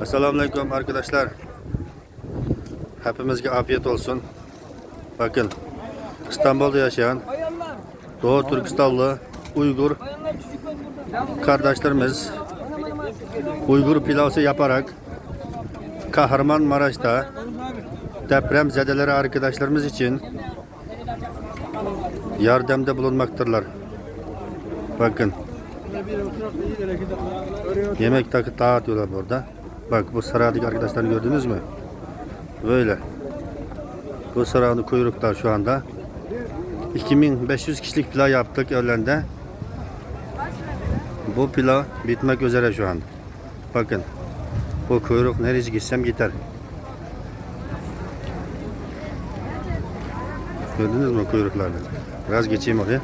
Assalamualaikum arkadaşlar. Hepimizge afiyet olsun. Bakın İstanbul'da yaşayan Doğu Türkistanlı Uygur kardeşlerimiz Uygur pilavı yaparak Kahramanmaraş'ta deprem zedeleri arkadaşlarımız için yardımda bulunmaktırlar. Bakın yemek takı dağıtıyorlar burada. Bak bu saraydaki arkadaşlar gördünüz mü? Böyle. Bu sarayın kuyruklar şu anda. 2500 kişilik pilav yaptık öğlende. Bu pilav bitmek üzere şu anda. Bakın. Bu kuyruk nereye gitsem gider. Gördünüz mü kuyruklarını? Biraz geçeyim oraya.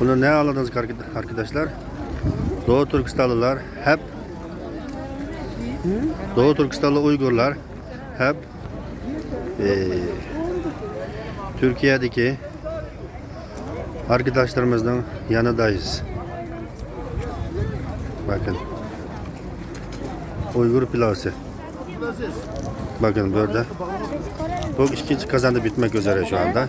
Bunu ne anladınız arka- arkadaşlar? Doğu Türkistanlılar hep Doğu Türkistanlı Uygurlar hep eee, Türkiye'deki arkadaşlarımızın yanındayız. Bakın. Uygur pilavı. Bakın burada. Bu ikinci kazandı bitmek üzere şu anda.